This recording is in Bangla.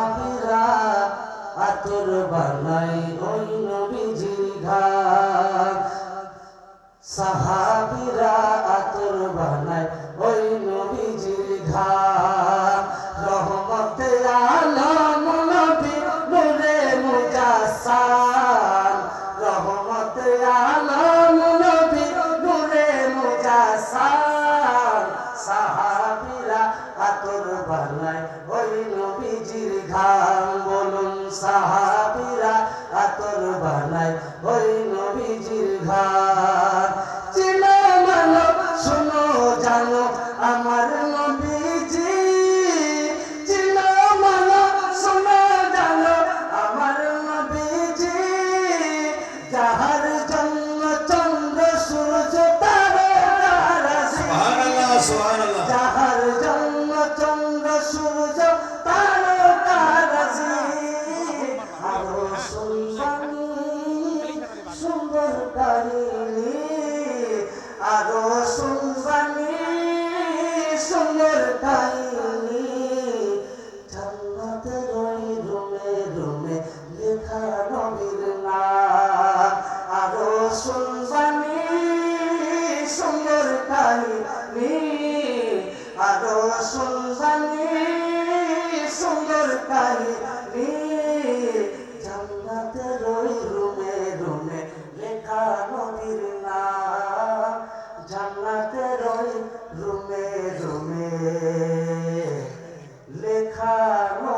সাহাবীরা আতর বানাই ওই নবীজির ঘাট। সাহাবীরা আতর বানাই ওই নবীজির ঘাট। রহমতে আলম নবী নূরে মুজাসাম রহমতে আলম নবী নূরে মুজাসাম সাহাবীরা আতর বানাই ওই সাহাবীরা আতর বানাই ওই নবীজির ঘাম চিনো মানো শোনো, জানো, আমার নবীজি। চিনো মানো শোনো, জানো, আমার নবীজি। যাহার জন্য চন্দ্র, সূর্য তারা সুবহানাল্লাহ। আগো সুলফানি সুন্দর তাইনি জান্নাতে রই রুমে রুমে লেখা নবীর নাম। আগো সুলফানি সুন্দর তাইনি আগো সুলফানি দেখানো